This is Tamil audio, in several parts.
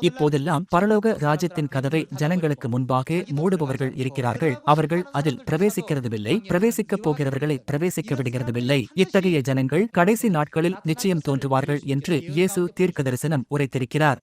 இப்போதெல்லாம் பரலோக ராஜ்யத்தின் கதவை ஜனங்களுக்கு முன்பாக மூடுபவர்கள் இருக்கிறார்கள். அவர்கள் அதில் பிரவேசிக்கிறதுமில்லை. பிரவேசிக்கப் போகிறவர்களை பிரவேசிக்க விடுகிறதுமில்லை. இத்தகைய ஜனங்கள் கடைசி நாட்களில் நிச்சயம் தோன்றுவார்கள் என்று இயேசு தீர்க்க தரிசனம் உரைத்திருக்கிறார்.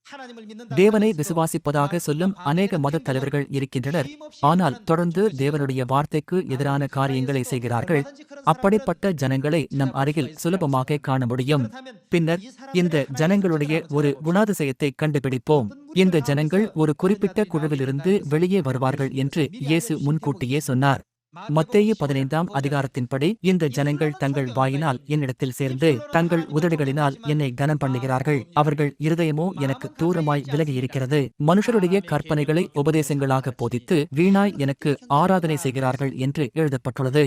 தேவனை விசுவாசிப்பதாக சொல்லும் அநேக மத தலைவர்கள் இருக்கின்றனர். ஆனால் தொடர்ந்து தேவனுடைய வார்த்தைக்கு எதிரான காரியங்களை செய்கிறார்கள். அப்படிப்பட்ட ஜனங்களை நம் அருகில் சுலபமாக காண முடியும். பின்னர் இந்த ஜனங்களுடைய ஒரு குணாதிசயத்தை கண்டுபிடிப்போம். இந்த ஜனங்கள் ஒரு குறிப்பிட்ட குழுவிலிருந்து வெளியே வருவார்கள் என்று இயேசு முன்கூட்டியே சொன்னார். மத்தேய பதினைந்தாம் அதிகாரத்தின்படி இந்த ஜனங்கள் தங்கள் வாயினால் என்னிடத்தில் சேர்ந்து தங்கள் உதடுகளினால் என்னை கனம் பண்ணுகிறார்கள் அவர்கள் இருதயமோ எனக்கு தூரமாய் விலகி இருக்கிறது மனுஷருடைய கற்பனைகளை உபதேசங்களாக போதித்து வீணாய் எனக்கு ஆராதனை செய்கிறார்கள் என்று எழுதப்பட்டுள்ளது.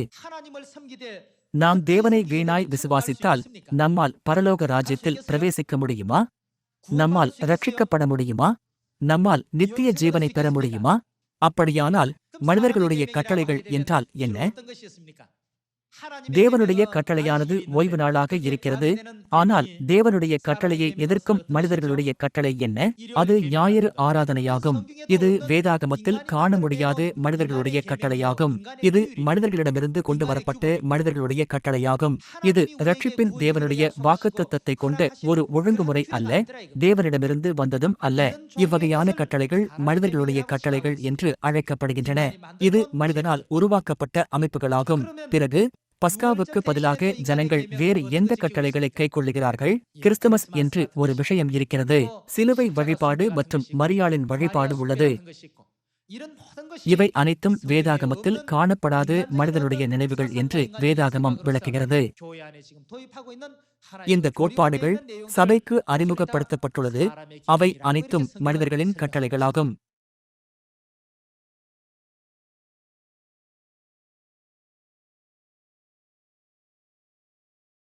நாம் தேவனை வீணாய் விசுவாசித்தால் நம்மால் பரலோக ராஜ்யத்தில் பிரவேசிக்க முடியுமா? நம்மால் ரட்சிக்கப்பட முடியுமா? நம்மால் நித்திய ஜீவனை பெற முடியுமா? அப்படியானால் மனிதர்களுடைய கட்டளைகள் என்றால் என்ன? தேவனுடைய கட்டளையானது ஓய்வு நாளாக இருக்கிறது. ஆனால் தேவனுடைய கட்டளையை எதிர்க்கும் மனிதர்களுடைய கட்டளை என்ன? அது ஞாயிறு ஆராதனையாகும். இது வேதாகமத்தில் காண முடியாத மனிதர்களுடைய கட்டளையாகும். இது மனிதர்களிடமிருந்து கொண்டு வரப்பட்ட மனிதர்களுடைய கட்டளையாகும். இது ரட்சிப்பின் தேவனுடைய வாக்குத்தத்தத்தை கொண்ட ஒரு ஒழுங்குமுறை அல்ல. தேவனிடமிருந்து வந்ததும் அல்ல. இவ்வகையான கட்டளைகள் மனிதர்களுடைய கட்டளைகள் என்று அழைக்கப்படுகின்றன. இது மனிதனால் உருவாக்கப்பட்ட அமைப்புகளாகும். பிறகு பஸ்காவுக்கு பதிலாக ஜனங்கள் வேறு எந்த கட்டளைகளை கைக்கொள்ளுகிறார்கள்? கிறிஸ்துமஸ் என்று ஒரு விஷயம் இருக்கிறது. சிலுவை வழிபாடு மற்றும் மரியாளின் வழிபாடு உள்ளது. இவை அனைத்தும் வேதாகமத்தில் காணப்படாத மனிதனுடைய நினைவுகள் என்று வேதாகமம் விளக்குகிறது. இந்த கோட்பாடுகள் சபைக்கு அறிமுகப்படுத்தப்பட்டுள்ளது. அவை அனைத்தும் மனிதர்களின் கட்டளைகளாகும்.